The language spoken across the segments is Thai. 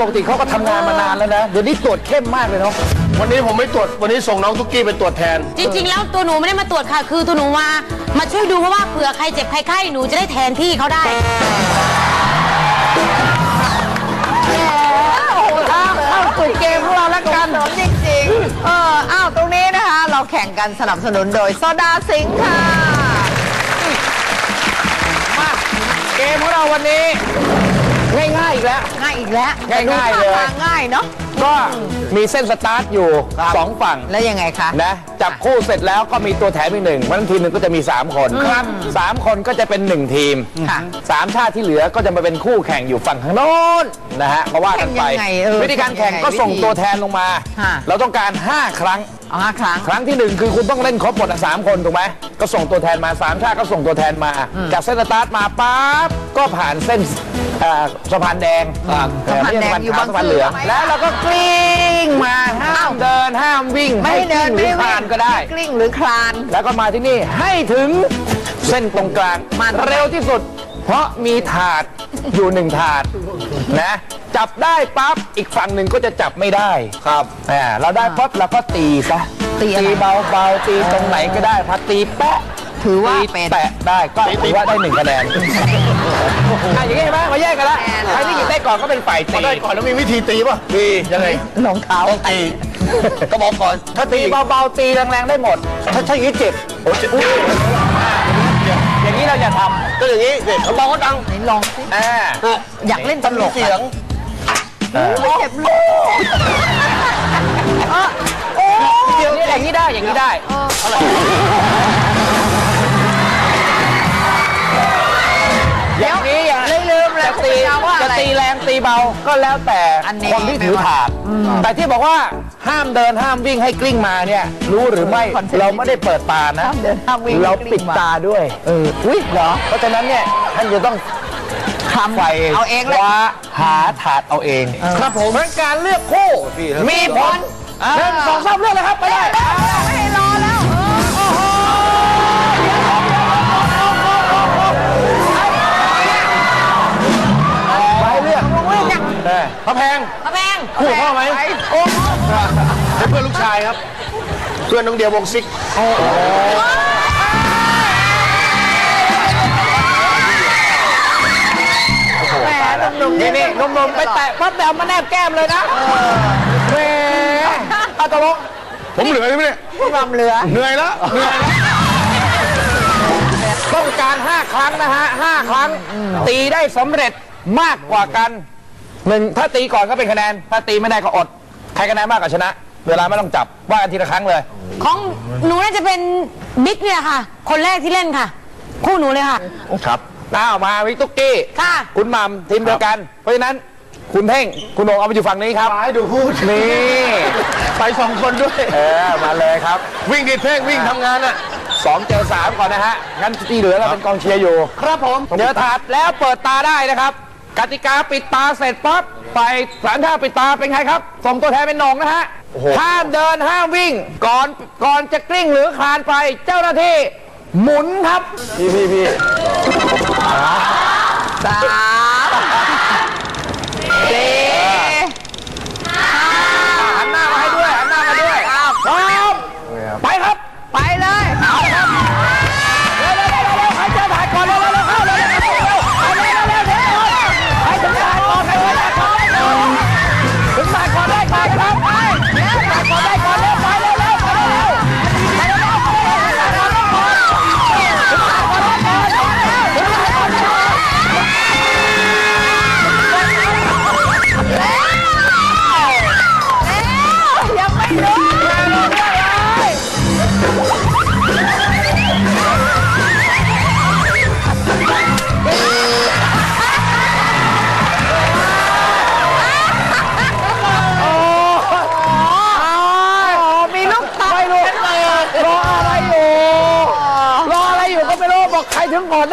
ปกติเขาก็ทำงานมานานแล้วนะ เดี๋ยวนี้ตรวจเข้มมากเลยเนาะ วันนี้ผมไม่ตรวจ วันนี้ส่งน้องตุ๊กกี้ไปตรวจแทน จริง ๆ แล้วตัวหนูไม่ได้มาตรวจค่ะ คือตัวหนูมา มาช่วยดูเพราะว่าเผื่อใครเจ็บใครไข้หนูจะได้แทนที่เขาได้เข้าสู่เกมของเราแล้วกันสมจริงๆ เอออาตรงนี้นะคะ เราแข่งกันสนับสนุนโดยโซดาสิงค์ค่ะ มาเกมของเราวันนี้ีกแล้ว ง่ายอีกแล้วง่ายๆเลย ดูท่ง่ายเนาะ ก็มีเส้นสตาร์ทอยู่สองฝั่งแล้วยังไงคะ นะจับคู่เสร็จแล้วก็มีตัวแถมอีกหนึ่งวันทีมหนึ่งก็จะมี 3 คนครับสามคนก็จะเป็น 1 ทีมสามชาติที่เหลือก็จะมาเป็นคู่แข่งอยู่ฝั่งทางโน้นนะฮะเพราะว่ากันไปวิธีการแข่งก็ส่งตัวแทนลงมาเราต้องการ 5 ครั้ง อาห้ครั้ง ครั้งที่หนึ่งคือคุณต้องเล่นครบหมดสามคนถูกไหมก็ส่งตัวแทนมาสามชาติก็ส่งตัวแทนมาจากเส้นสตาร์ทมาปั๊บก็ผ่านเส้นสะพานแดงสะพานแดงอยู่บางสะพานเหลืองแล้วเราก็กลิ้งมาห้ามเดินห้ามวิ่งไม่เดินไม่วิ่ผ่านก็ได้ กลิ้งหรือคลาน แล้วก็มาที่นี่ให้ถึงเส้นกลางมาตรงกลาง เร็วที่สุด เพราะมีถาดอยู่หนึ่งถาดนะ จับได้ปั๊บอีกฝั่งหนึ่งก็จะจับไม่ได้ครับเราได้ปั๊บเราก็ตีซะตีเบาๆตีตรงไหนก็ได้พอตีแปะ ถือว่าเปแตะได้ก็ถือว่าได้หนึ่งคะแนนอย่างงี้เห็ไหมมาแยกกันละใครที่หยิบได้ก่อนก็เป็นฝ่ายตีได้ก่อนแล้วมีวิธีตีป่ะตียังไงรองเท้าตีก็บอกก่อนถ้าตีเบาๆตีแรงๆได้หมด ถ้าใช่อย่างเจ็บโอ้ เราอย่าทำก็อย่างนี้สิเอาเบาก็ดังไหนลองสิอยากเล่นตลมีกเสียงเก็บลูกเออโอ้เดี๋ยวอย่างนี้ได้อย่างนี้ได้ เออ ตีจะตีแรงตีเบาก็แล้วแต่คนที่ถือถาด แต่ที่บอกว่าห้ามเดินห้ามวิ่งให้กลิ้งมาเนี่ย รู้หรือไม่เราไม่ได้เปิดตานะเดินห้ามวิ่งเราปิดตาด้วย เอออุ้ยเหรอ เพราะฉะนั้นเนี่ยท่านจะต้องทำไปเอาเองว่าหาถาดเอาเอง ครับผมเพราะฉะการเลือกคู่ มีผลหนึ่งสองสามเลือกเลยครับ ไปเลย ไม่รอแล้ว พระแพงพระแพงคู่พ่อไหมโอ้เป็นเพื่อนลูกชายครับ เพื่อนน้องเดียววงซิกโอ้โหแมหนุ่มๆนี่นี่นุ่มๆไปแตะพัดแบวมาแนบแก้มเลยนะแหมอาตลกผมเหลือใช่ไหมเนี่ยพี่มาำเหลือ เหนื่อยแล้วเหนื่อยแล้วต้องการ 5 ครั้งนะฮะ5ครั้ง ตีได้สำเร็จมากกว่ากันึ่งถ้าตีก่อนก็เป็นคะแนน ถ้าตีไม่ได้ก็อด ใครคะแนนมากกว่าชนะ เวลาไม่ต้องจับว่ากันทีละครั้งเลย ของหนูน่าจะเป็นบิ๊กเนี่ยค่ะ คนแรกที่เล่นค่ะ คู่หนูเลยค่ะ ครับ น้าออกมาวิกตุกกี้ ค่ะ คุณมัมทีมเดียวกัน เพราะฉะนั้นคุณเพ่ง คุณโหน่งเอาไปอยู่ฝั่งนี้ครับ ให้ดูพูดนี่ ไปสองคนด้วย เออ มาเลยครับ วิ่งดิเพ่งวิ่งทำงานอะ สองเจอสามก่อนนะฮะ งั้นตีเหลือเราเป็นกองเชียร์อยู่ ครับผม เดี๋ยวถาดแล้วเปิดตาได้นะครับ กติกาปิดตาเสร็จปั๊บไปสารท่าปิดตาเป็นไงครับ ส่งตัวแทนเป็นหนองนะฮะห้ามเดินห้ามวิ่ง ก่อนก่อนจะกลิ้งหรือคลานไปเจ้าหน้าที่ หมุนครับ พี่พี่พี่สา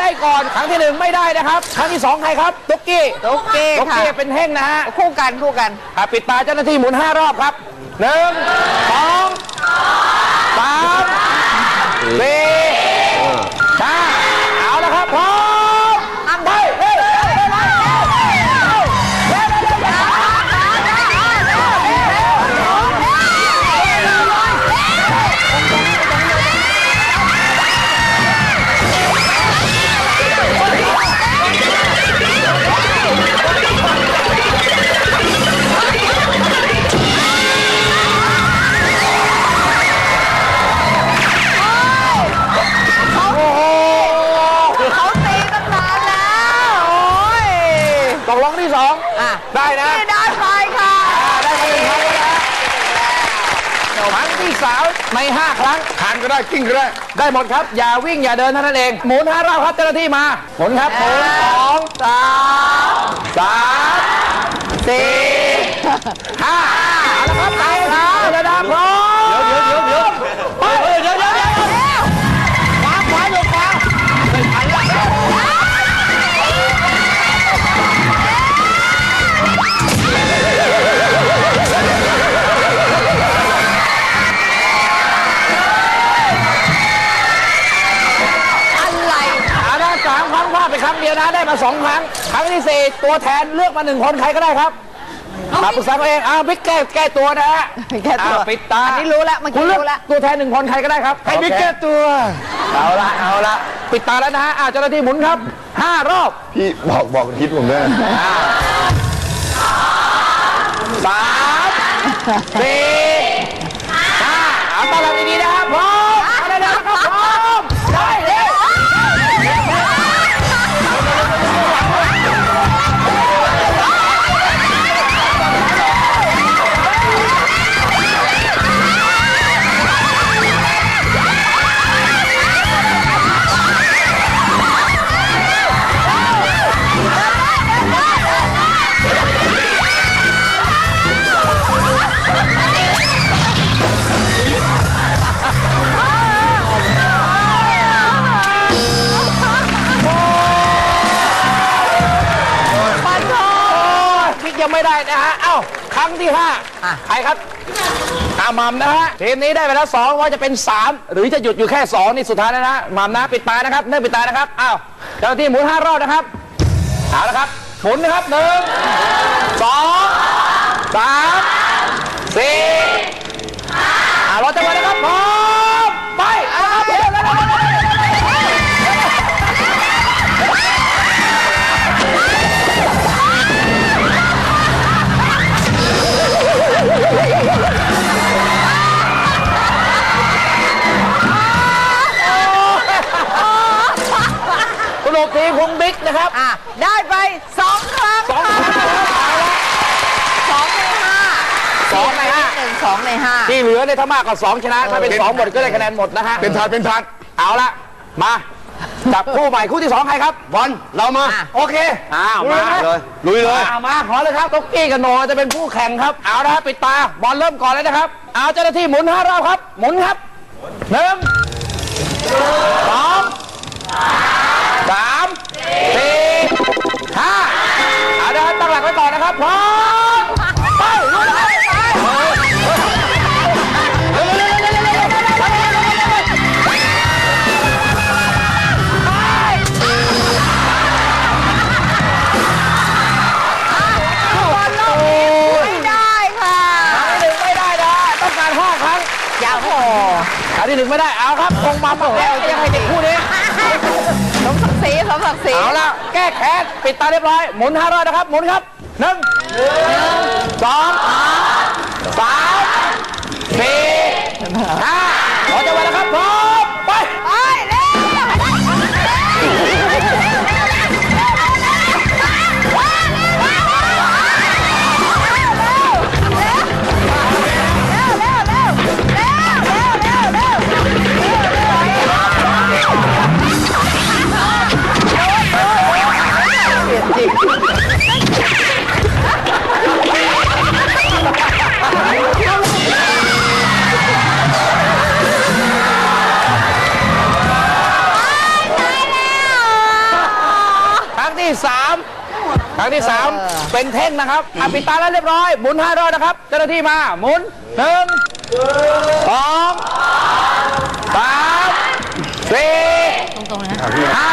ได้ก่อนครั้งที่หนึ่งไม่ได้นะครับ ครั้งที่สองใครครับตุ๊กกี้ตุ๊กกี้ตุ๊กค่ะกี้เป็นเท่งนะฮะคู่กันคู่กันอะปิดตาเจ้าหน้าที่หมุนห้ารอบครับหนึ่งสองสามสี่ ได้นะที่ได้ไปค่ะอ่าได้ไปหนึ่งครั้งแล้วนะครั้งที่สามในห้าครั้งทานก็ได้กิ้งก็ได้ ได้หมดครับ อย่าวิ่งอย่าเดินเท่านั้นเอง หมุนห้ารอบครับเจ้าหน้าที่มา หมุนครับหมุนสองสามสามสี่ห้า ได้มาสองครั้ง ครั้งที่สี่ตัวแทนเลือกมาหนึ่งคนใครก็ได้ครับมาปรึกษาตัวเองอ้าวบิ๊กแก้แก้ตัวนะฮะแก้ตัว อ้าปิดตาอันนี้รู้แล้วเมื่อกี้คุณเลือกรู้แล้วตัวแทนหนึ่งคนใครก็ได้ครับให้บิ๊กแก้ตัว เอาละเอาละปิดตาแล้วนะฮะอ้าวเจ้าหน้าที่หมุนครับห้ารอบพี่บอกบอกทิศผมด้วยสามสี่ ที่ห้าอะ ใครครับอามัมนะฮะทีมนี้ได้ไปแล้วสองว่าจะเป็นสามหรือจะหยุดอยู่แค่สองนี่สุดท้ายแล้วนะมัมนะปิดตานะครับเนื่องปิดตานะครับอ้าวเจ้าหน้าที่หมุนห้ารอบนะครับเอาละครับหมุนนะครับหนึ่งสองสามสี่ รุปทีมคุณบิ๊กนะครับอะได้ไปสองครั้งสองครั้งนะครับสองในห้าสองในห้าหนึ่งสองในห้าที่เหลือเนี่ยถ้ามากกว่าสองชนะ ถ้าเป็นสองหมดก็ได้คะแนนหมดนะฮะเป็นทานเป็นทานเอาละมาจับคู่ใหม่คู่ที่สองใครครับบอลเรามา โอเคอ้าวมาเลยลุยเลยเอามาขอเลยครับต๊กกี้กับโหนจะเป็นผู้แข่งครับเอาละครับปิดตาบอลเริ่มก่อนเลยนะครับเอาเจ้าหน้าที่หมุนห้ารอบครับ หมุนครับหนึ่งสอง เอาละแก้แค้นปิดตาเรียบร้อย หมุนห้ารอบนะครับ หมุนครับหนึ่งสองสามสี่ห้า ที่สามเป็นเท่งนะครับอะปิดตาแล้วเรียบร้อยหมุนห้ารอบนะครับ เจ้าหน้าที่มาหมุนหนึ่งสองสามสี่ห้า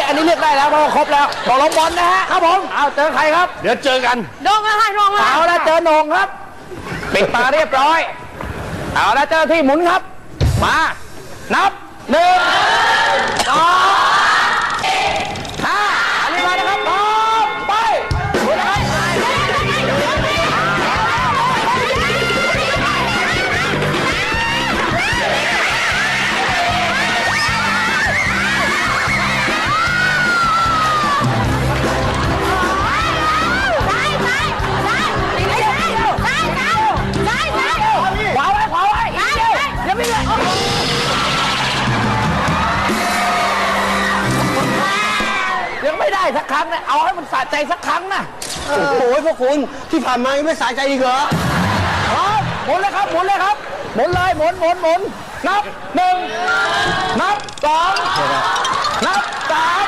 นี้อันนี้เลือกได้แล้วเพราะว่าครบแล้วตกลงบอลนะฮะครับผมเอาเจอใครครับเดี๋ยวเจอกัน โดงแล้วค่ะโดงแล้วเอาละเจอโหนงครับปิดตาเรียบร้อย เอาละเจอที่หมุนครับ มา นับหนึ่งสองะเอาให้มันสะใจสักครั้งนะโอ้โหพวกคุณที่ผ่านมายังไม่สายใจอีกเหรอพร้อมหมุนเลยครับหมุนเลยครับหมุนเลยหมุนหมุนหมุนนับหนึ่งนับสองนับสาม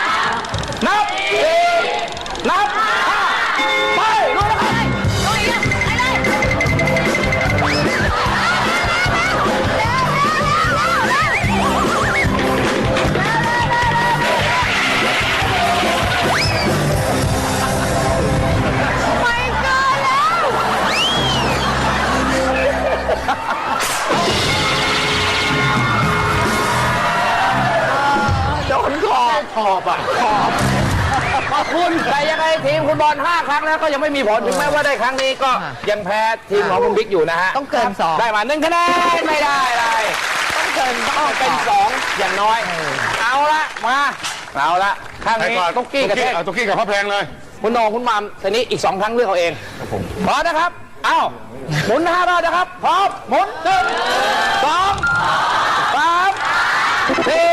นับ อบขอบอะขอบขอบคุณแต่ยังไงทีมคุณบอลห้าครั้งแล้วก็ยังไม่มีผลถึงแม้ว่าได้ครั้งนี้ก็ยังแพ้ทีมของคุณบิ๊กอยู่นะฮะต้องเกินสองได้มาหนึ่งคะแนนไม่ได้เลยต้องเกินต้องเป็นสองอย่างน้อย เอาละมาเอาละข้างนี้ตุ๊กกี้กับเทพตุ๊กกี้กับพ่อแพงเลยคุณโหนงคุณมามทีนี้อีกสองครั้งเลือกเอาเองพร้อมนะครับเอ้าหมุนห้ารอบนะครับพร้อมหมุนหนึ่งสองสามสี่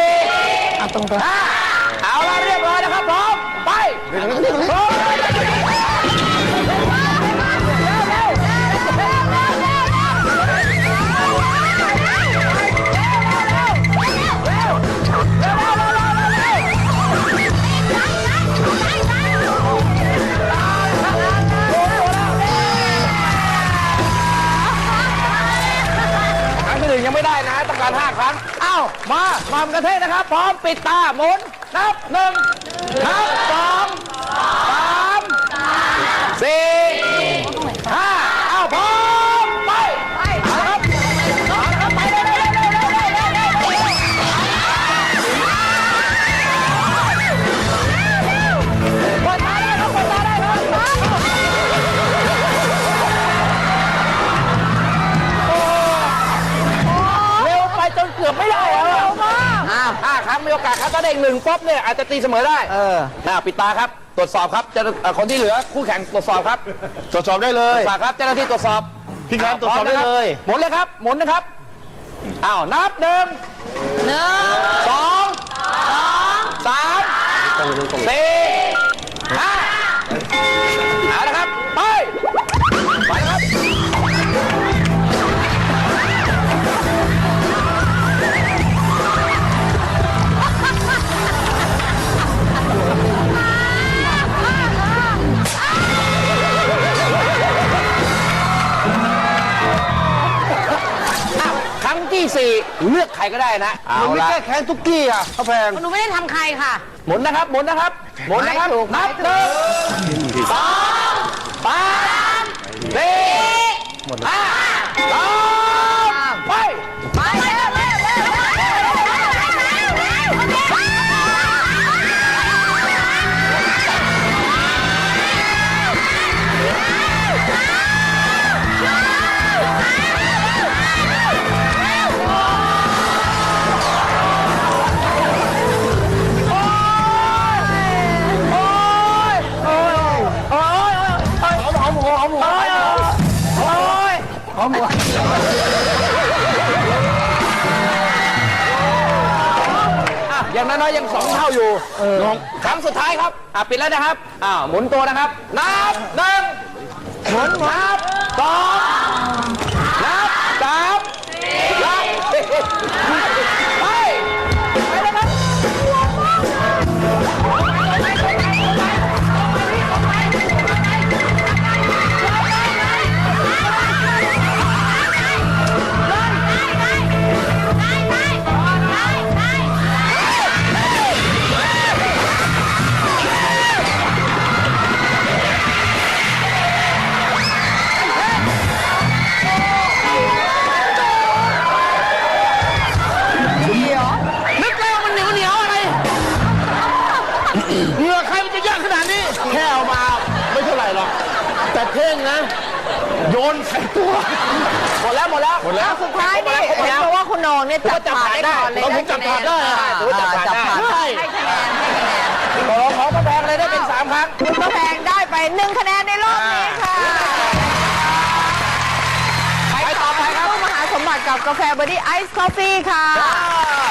ห้าเอา ไปพร้อมครั้งที่หนึ่งยังไม่ได้นะต้องการห้าครั้งอ้าวมาหมามกระเทศนะครับ พร้อมปิดตาหมุนนับหนึ่งนับสอง ถ้าได้อีกหนึ่งป๊อปเนี่ยอาจจะตีเสมอได้เอออ่าปิดตาครับ ตรวจสอบครับจะเอ่อคนที่เหลือคู่แข่งตรวจสอบครับตรวจสอบได้เลตรวยจสอบครับเจ้าหน้าที่ตรวจสอบทีมงานตรวจสอบได้เลยหมุนเลยครับ หมุนนะครับอ้าวนับหนึ่งหนึ่งสองสามสี่ห้ ครั้งที่สี่เลือกใครก็ได้นะเอามันไม่ละ แก้แค้นตุ๊กกี้อะพ่อแพงหนูไม่ได้ทำใครค่ะ หมุนนะครับ หมุนนะครับ หมุนนะครับไม่ถูกนับไม่หถูนึ่กงสองสามสี่ห้าสอง น้อยๆยังสองเท่าอยู่น้องครั้งสุดท้ายครับอะปิดแล้วนะครับอ้าวหมุนตัวนะครับ นับหนึ่งหมุนนับสองนับสามนับ เท่งนะ โยนใส่ตัว หมดแล้วหมดแล้วหมดแล้ว สุดท้ายนี่เห็นบอกว่าคุณโหนงเนี่ยจับถาดได้ก่อนเลยผมจับถาดได้คะแนนผมจับถาดได้อ่จับถาดได้ให้คะแนนให้คะแนนขอขอประแพงเลยได้เป็นสามครั้งคุณพระแพงได้ไปหนึ่งคะแนนในรอบนี้ค่ะไปต่อไปครับผู้มหาสมบัติกับกาแฟบอดี้ไอซ์คอฟฟี่ค่ะ